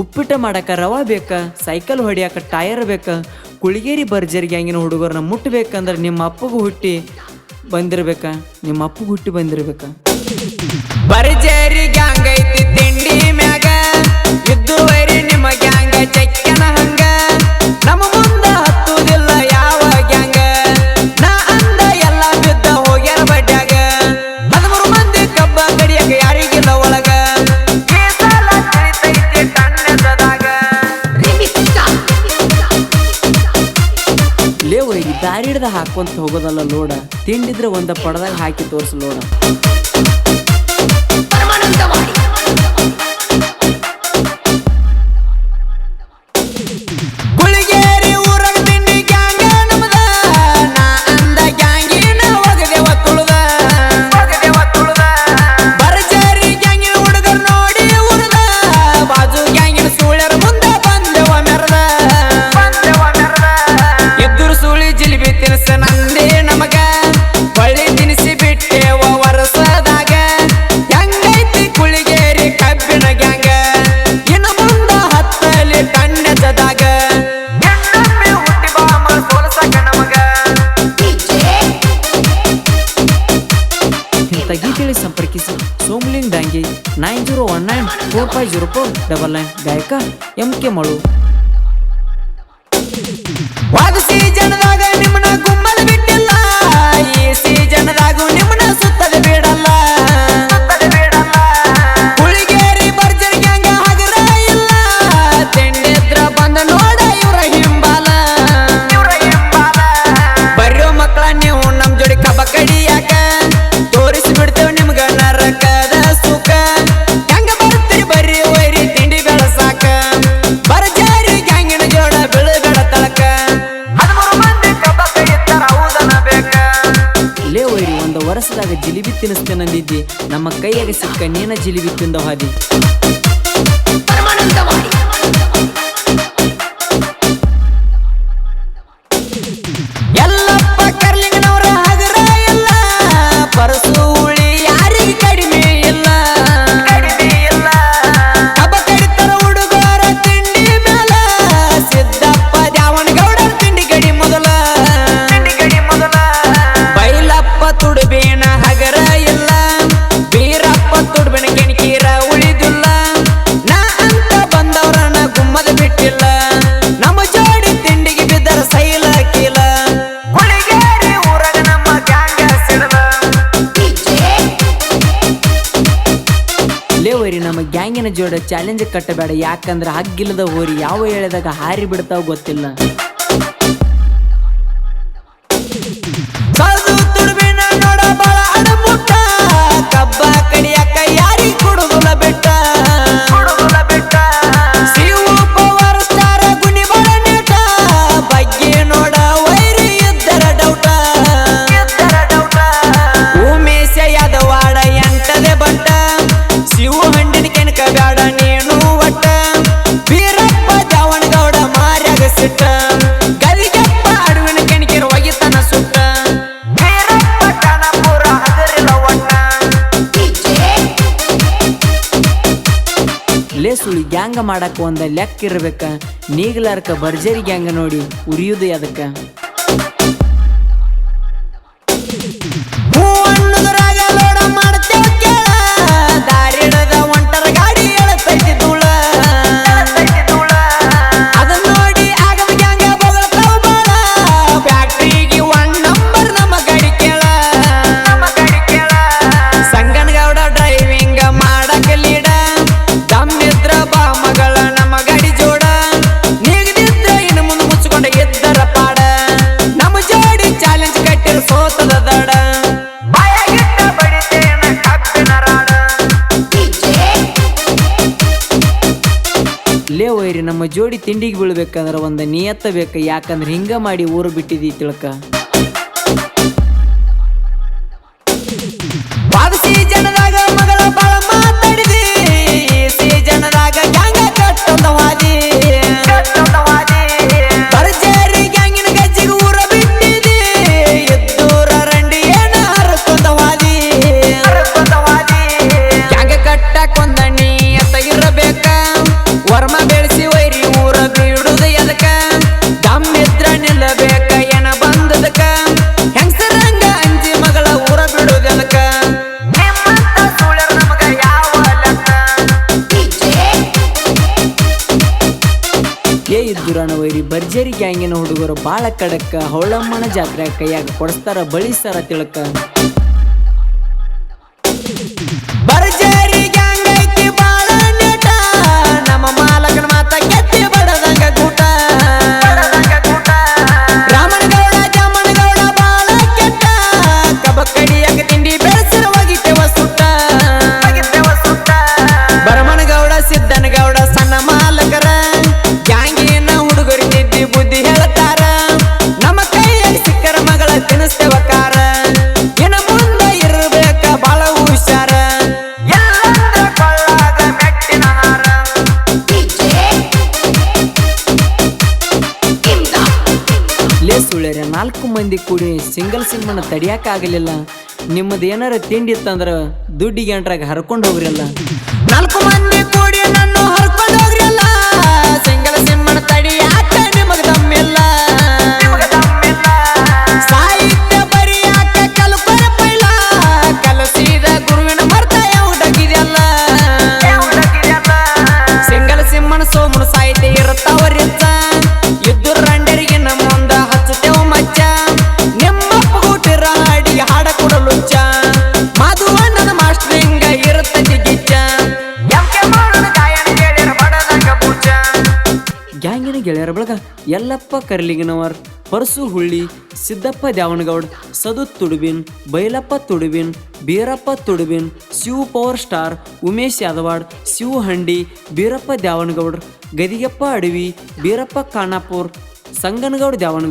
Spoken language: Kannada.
ಉಪ್ಪಿಟ ಮಾಡಕ್ಕೆ ರವಾ ಬೇಕಾ, ಸೈಕಲ್ ಹೊಡಿಯಾಕ ಟೈರ್ ಬೇಕಾ, ಕುಳಿಗೇರಿ ಬರ್ಜರಿ ಗ್ಯಾಂಗಿನ ಹುಡುಗರನ್ನ ಮುಟ್ಟಬೇಕಂದ್ರೆ ನಿಮ್ಮ ಅಪ್ಪಗೂ ಹುಟ್ಟಿ ಬಂದಿರ್ಬೇಕ, ನಿಮ್ಮ ಅಪ್ಪಗೂ ಹುಟ್ಟಿ ಬಂದಿರ್ಬೇಕ. ಬರ್ಜರಿ ಗ್ಯಾಂಗ್ ಐತಿ ತಿಂಡಿದ ಹಾಕೊಂತ ಹೋಗೋದಲ್ಲ ಲೋಡ ತಿಂಡಿದ್ರೆ ಒಂದ ಪಡದಾಗ ಹಾಕಿ ತೋರಿಸು ಲೋಡ ದಯಮಾಡಿ ಸಂಪರ್ಕಿಸಿ. Somling Dangi nine zero one nine four five zero four double nine ಗಾಯಕ ಎಂ ಕೆ ಮಳು. ಜನದಾಗ ನಂದಿದ್ದಿ ನಮ್ಮ ಕೈಯಾಗೆ ಸಿಕ್ಕ ನೇನ ಜಿಲಿಬಿತ್ತುಂದ ಹಾದಿ. ಗ್ಯಾಂಗಿನ ಜೋಡ ಚಾಲೆಂಜ್ ಕಟ್ಟಬೇಡ. ಯಾಕಂದ್ರೆ ಹಗ್ಗಿಲ್ಲದ ಹೋರಿ ಯಾವ ಹೇಳಿದಾಗ ಹಾರಿ ಬಿಡ್ತಾವ ಗೊತ್ತಿಲ್ಲ. ಹ್ಯಾಂಗ ಮಾಡಕ್ಕೆ ಒಂದು ಲೆಕ್ಕ ಇರ್ಬೇಕು ನೀಗ್ಲಾರ್ಕ ಭರ್ಜರಿಗೆ ಹ್ಯಾಂಗ ನೋಡಿ ಉರಿಯುವುದು ಅದಕ್ಕೆ ಸೇರಿ ನಮ್ಮ ಜೋಡಿ ತಿಂಡಿಗೆ ಬೀಳ್ಬೇಕಂದ್ರೆ ಒಂದು ನಿಯತ್ತ ಬೇಕು, ಯಾಕಂದ್ರೆ ಹಿಂಗ ಮಾಡಿ ಊರು ಬಿಟ್ಟಿದಿ ತಿಳ್ಕ. ಜನದ ಭರ್ಜರಿ ಗ್ಯಾಂಗಿನ ಹುಡುಗರು ಬಾಳ ಕಡಕ್ಕ ಹೋಳಮ್ಮನ ಜಾತ್ರೆ ಕೈಯಾಗ ಕೊಡಿಸ್ತಾರ ಬಳಿಸ್ತಾರ ತಿಳಕ. ಮಂದಿ ಕೂಡಿ ಸಿಂಗಲ್ ಸಿಂಹನ ತಡಿಯಾಕ ಆಗಲಿಲ್ಲ ನಿಮ್ಮದು ಏನಾರ ತಿಂಡಿ ಇತ್ತಂದ್ರ ದುಡ್ಡಿಗೆ ಎಂಟ್ರಾಗ ಹರ್ಕೊಂಡು ಹೋಗ್ರಲ್ಲ ನಾಲ್ಕು ಮಂದಿ ಕೂಡಿ ನನ್ನ ಯಲ್ಲಪ್ಪ ಕರ್ಲಿಂಗನವರ್ ಪರಸು ಹುಳ್ಳಿ ಸಿದ್ದಪ್ಪ ದ್ಯಾವಣಗೌಡ್, ಸದು ತುಡುಬಿನ್ ಬೈಲಪ್ಪ ತುಡುಬಿನ್ ಬೀರಪ್ಪ ತುಡುಬಿನ್ ಶಿವ್ ಪವರ್ ಸ್ಟಾರ್ ಉಮೇಶ್ ಯಾದವಾಡ್ ಶಿವ್ ಹಂಡಿ, ಬೀರಪ್ಪ ದ್ಯಾವನಗೌಡ್ ಗದಿಗೆಪ್ಪ ಅಡವಿ, ಬೀರಪ್ಪ ಖಾನಾಪುರ್, ಸಂಗನಗೌಡ ದ್ಯಾವನಗೌಡ್